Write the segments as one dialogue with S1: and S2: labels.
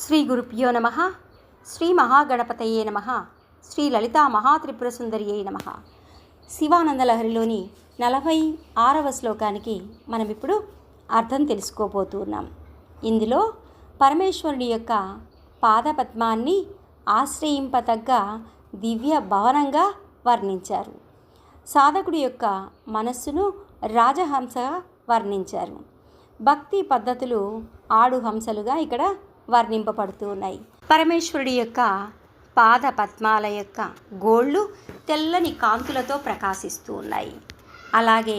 S1: శ్రీ గురుభ్యో నమ శ్రీ మహాగణపతయే నమ శ్రీ లలితా మహాత్రిపుర సుందరియే నమ. శివానందలహరిలోని నలభై ఆరవ శ్లోకానికి మనం ఇప్పుడు అర్థం తెలుసుకోబోతున్నాం. ఇందులో పరమేశ్వరుని యొక్క పాదపద్మాన్ని ఆశ్రయింపతగ్గ దివ్య భవనంగా వర్ణించారు. సాధకుడి యొక్క మనస్సును రాజహంసగా వర్ణించారు. భక్తి పద్ధతులు ఆడు హంసలుగా ఇక్కడ వర్ణింపబడుతూ ఉన్నాయి పరమేశ్వరుడి యొక్క పాద పద్మాల యొక్క గోళ్ళు తెల్లని కాంతులతో ప్రకాశిస్తూ ఉన్నాయి. అలాగే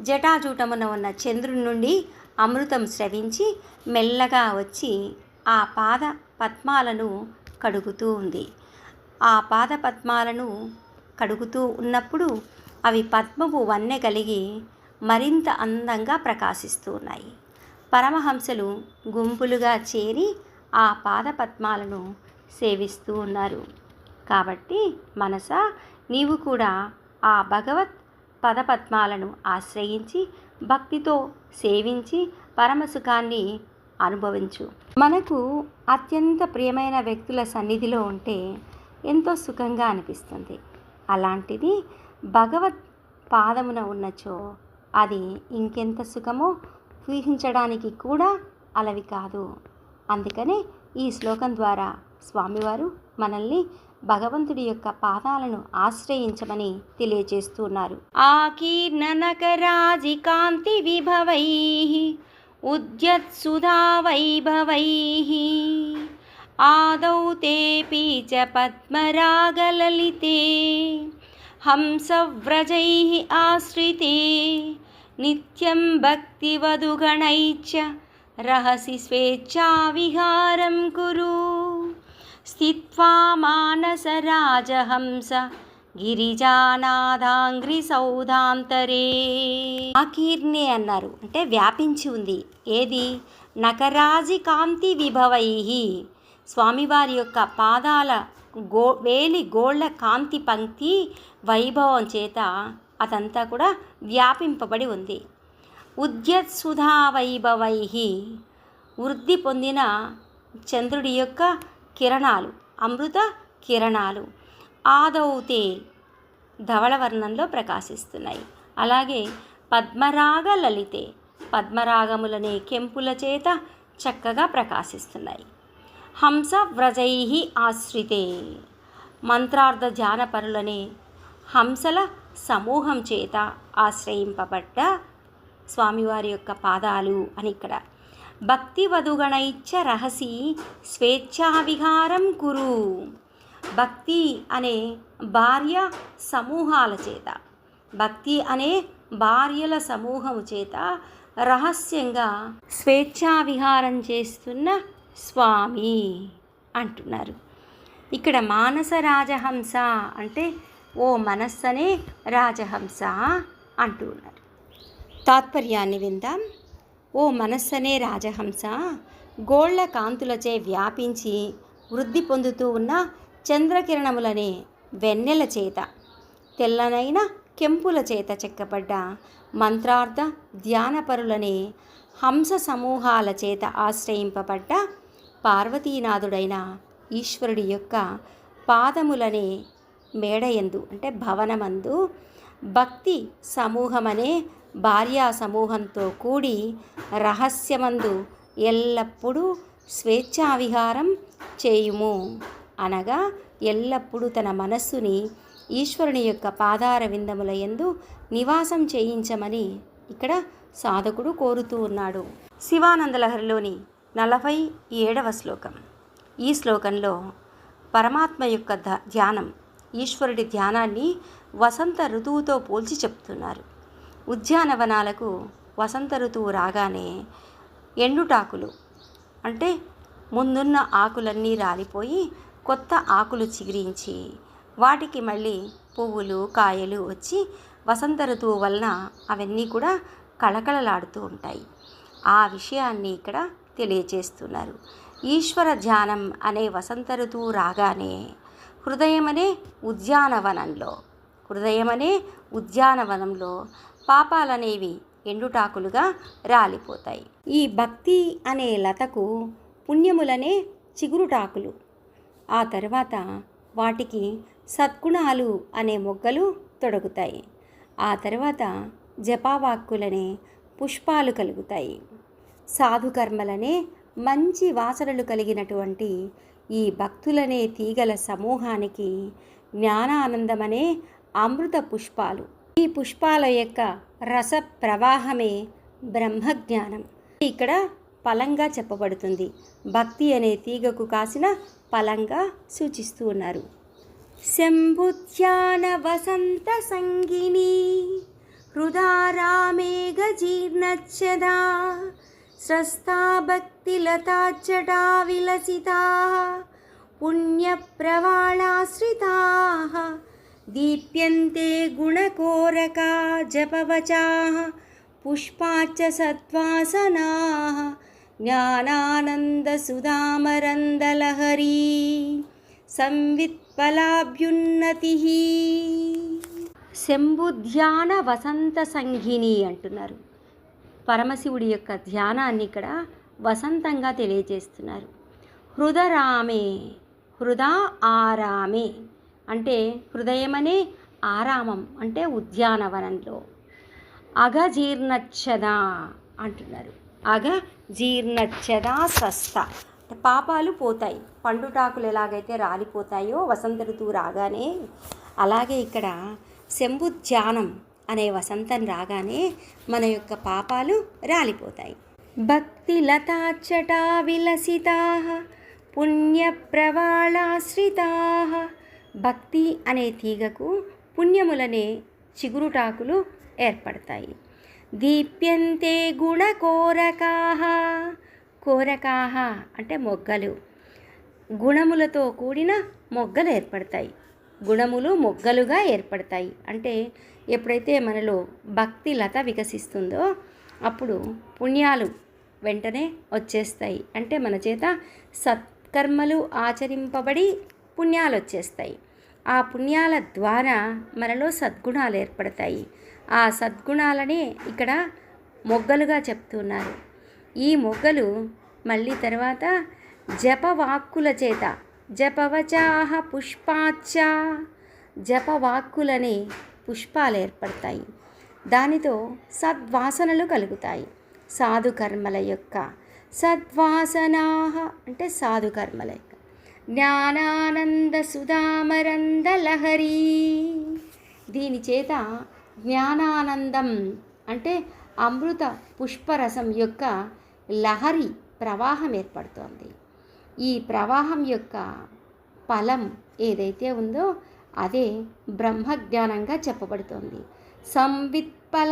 S1: జటాజూటమున ఉన్న చంద్రుని నుండి అమృతం స్రవించి మెల్లగా వచ్చి ఆ పాద పద్మాలను కడుగుతూ ఉంది. ఆ పాద పద్మాలను కడుగుతూ ఉన్నప్పుడు అవి పద్మపు వన్నె కలిగి మరింత అందంగా ప్రకాశిస్తూ ఉన్నాయి. పరమహంసలు గుంపులుగా చేరి ఆ పాదపద్మాలను సేవిస్తూ ఉన్నారు. కాబట్టి మనస నీవు కూడా ఆ భగవత్ పదపద్మాలను ఆశ్రయించి భక్తితో సేవించి పరమసుఖాన్ని అనుభవించు. మనకు అత్యంత ప్రియమైన వ్యక్తుల సన్నిధిలో ఉంటే ఎంతో సుఖంగా అనిపిస్తుంది. అలాంటిది భగవత్ పాదమున ఉన్నచో అది ఇంకెంత సుఖమో ఊహించడానికి కూడా అలవి కాదు. అందుకనే ఈ శ్లోకం ద్వారా స్వామివారు మనల్ని భగవంతుడి యొక్క పాదాలను ఆశ్రయించమని తెలియజేస్తున్నారు ఆకీర్ణనకరాజి కాంతి విభవై ఉద్యత్సుధా వైభవై ఆదౌ తేపి చ పద్మరాగలలితే హంసవ్రజై ఆశ్రితే నిత్యం భక్తివధుగణైశ్చ रहसि स्वेच्छाविहारं कुरु स्थित्वा मानसराजहंस గిరిజానాథాంగ్రి సౌధాంతరే ఆకీర్ణే అన్నారు అంటే వ్యాపించి ఉంది ఏది నకరాజి కాంతి విభవై స్వామివారి యొక్క పాదాల గో వేలి గోళ్ళ కాంతి పంక్తి వైభవం చేత అదంతా కూడా వ్యాపింపబడి ఉంది ఉద్యత్సుధా వైభవై వృద్ధి పొందిన చంద్రుడి యొక్క కిరణాలు అమృత కిరణాలు ఆదౌతే ధవళవర్ణంలో ప్రకాశిస్తున్నాయి. అలాగే పద్మరాగ లలితే పద్మరాగములనే కెంపుల చేత చక్కగా ప్రకాశిస్తున్నాయి. హంస వ్రజై ఆశ్రితే మంత్రార్థ జానపరులనే హంసల సమూహం చేత ఆశ్రయింపబడ్డ స్వామివారి యొక్క పాదాలు అని ఇక్కడ. భక్తి వధుగణైచ్చ రహసి స్వేచ్ఛావిహారం కురు. భక్తి అనే భార్య సమూహాల చేత. భక్తి అనే భార్యల సమూహము చేత రహస్యంగా స్వేచ్ఛావిహారం చేస్తున్న స్వామి అంటున్నారు. ఇక్కడ మానస రాజహంస అంటే ఓ మనస్సనే రాజహంస అంటున్నారు. తాత్పర్యాన్ని విందాం. ఓ మనస్సనే రాజహంస గోళ్ళ కాంతులచే వ్యాపించి వృద్ధి పొందుతూ ఉన్న చంద్రకిరణములనే వెన్నెల చేత తెల్లనైన కెంపుల చేత చెక్కబడ్డ మంత్రార్థ ధ్యానపరులనే హంస సమూహాల చేత ఆశ్రయింపబడ్డ పార్వతీనాథుడైన ఈశ్వరుడి యొక్క పాదములనే మేడయందు అంటే భవనమందు భక్తి సమూహమనే భార్యా సమూహంతో కూడి రహస్యమందు ఎల్లప్పుడూ స్వేచ్ఛావిహారం చేయుము. అనగా ఎల్లప్పుడూ తన మనస్సుని ఈశ్వరుని యొక్క పాదార విందముల ఎందు నివాసం చేయించమని ఇక్కడ సాధకుడు కోరుతూ ఉన్నాడు. శివానందలహరిలోని నలభై ఏడవ శ్లోకం. ఈ శ్లోకంలో పరమాత్మ యొక్క ధ్యానం ఈశ్వరుడి ధ్యానాన్ని వసంత ఋతువుతో పోల్చి చెప్తున్నారు. ఉద్యానవనాలకు వసంత ఋతువు రాగానే ఎండుటాకులు అంటే ముందున్న ఆకులన్నీ రాలిపోయి కొత్త ఆకులు చిగురించి వాటికి మళ్ళీ పువ్వులు కాయలు వచ్చి వసంత ఋతువు వలన అవన్నీ కూడా కళకళలాడుతూ ఉంటాయి. ఆ విషయాన్ని ఇక్కడ తెలియజేస్తున్నారు ఈశ్వర ధ్యానం అనే వసంత ఋతువు రాగానే హృదయమనే ఉద్యానవనంలో హృదయమనే ఉద్యానవనంలో పాపాలనేవి ఎండుటాకులుగా రాలిపోతాయి. ఈ భక్తి అనే లతకు పుణ్యములనే చిగురుటాకులు. ఆ తర్వాత వాటికి సద్గుణాలు అనే మొగ్గలు తొడుగుతాయి. ఆ తర్వాత జపావాక్కులనే పుష్పాలు కలుగుతాయి. సాధుకర్మలనే మంచి వాసనలు కలిగినటువంటి ఈ భక్తులనే తీగల సమూహానికి జ్ఞానానందమనే అమృత పుష్పాలు. ఈ పుష్పాల యొక్క రస ప్రవాహమే బ్రహ్మజ్ఞానం. ఇక్కడ ఫలంగా చెప్పబడుతుంది. భక్తి అనే తీగకు కాసిన ఫలంగా సూచిస్తూ ఉన్నారు. శంభుధ్యాన వసంత సంగిని హృదారామేఘ జీర్ణచ్చదా స్రస్తా భక్తిలతాచ్చటా విలసితా పుణ్యప్రవాళాశ్రితా దీప్యంతే గుణకోరకా జపవచా పుష్పాచ్చ సత్వాసనా జ్ఞానానందసుధామరందలహరీ సంవిత్పలాభ్యున్నతి శంభుధ్యాన వసంత సంఘిని అంటున్నారు. పరమశివుడి యొక్క ధ్యానాన్ని ఇక్కడ వసంతంగా తెలియజేస్తున్నారు. హృదరామే హృదా ఆరామే. అంటే హృదయమనే ఆరామం అంటే ఉద్యానవనంలో. అగజీర్ణచ్చద అంటున్నారు. అగ జీర్ణచ్చద స్వస్థ. పాపాలు పోతాయి. పండుటాకులు ఎలాగైతే రాలిపోతాయో వసంత ఋతువు రాగానే అలాగే ఇక్కడ శంభుధ్యానం అనే వసంతం రాగానే మన యొక్క పాపాలు రాలిపోతాయి. భక్తి లతాచ్చటా విలసితా పుణ్యప్రవాళాశ్రితా భక్తి అనే తీగకు పుణ్యములనే చిగురుటాకులు ఏర్పడతాయి. దీప్యంతే గుణ కోరకాహ కోరకాహ అంటే మొగ్గలు. గుణములతో కూడిన మొగ్గలు ఏర్పడతాయి. గుణములు మొగ్గలుగా ఏర్పడతాయి. అంటే ఎప్పుడైతే మనలో భక్తి లత వికసిస్తుందో అప్పుడు పుణ్యాలు వెంటనే వచ్చేస్తాయి. అంటే మన చేత సత్కర్మలు ఆచరింపబడి పుణ్యాలు వచ్చేస్తాయి. ఆ పుణ్యాల ద్వారా మనలో సద్గుణాలు ఏర్పడతాయి. ఆ సద్గుణాలనే ఇక్కడ మొగ్గలుగా చెప్తున్నారు. ఈ మొగ్గలు మళ్ళీ తర్వాత జపవాక్కుల చేత జపవచాహ పుష్పాచ జపవాక్కులని పుష్పాలు ఏర్పడతాయి. దానితో సద్వాసనలు కలుగుతాయి. సాధుకర్మల యొక్క సద్వాసనా అంటే సాధుకర్మల. జ్ఞానానంద సుధామరంద లహరి. దీని చేత జ్ఞానానందం అంటే అమృత పుష్పరసం యొక్క లహరి ప్రవాహం ఏర్పడుతోంది. ఈ ప్రవాహం యొక్క ఫలం ఏదైతే ఉందో అదే బ్రహ్మజ్ఞానంగా చెప్పబడుతోంది. సంవిత్ఫలాభ్యున్నతి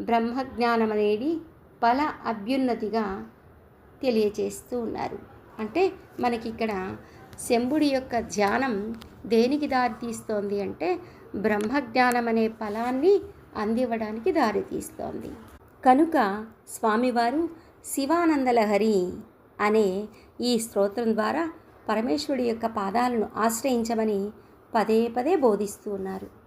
S1: బ్రహ్మజ్ఞానం అనేది ఫల అభ్యున్నతిగా తెలియచేస్తూ ఉన్నారు. అంటే మనకి ఇక్కడ శంభుడి యొక్క ధ్యానం దేనికి దారితీస్తోంది అంటే బ్రహ్మజ్ఞానం అనే ఫలాన్ని అందివ్వడానికి దారితీస్తోంది. కనుక స్వామివారు శివానందలహరి అనే ఈ స్తోత్రం ద్వారా పరమేశ్వరుడి యొక్క పాదాలను ఆశ్రయించమని పదే పదే బోధిస్తూ ఉన్నారు.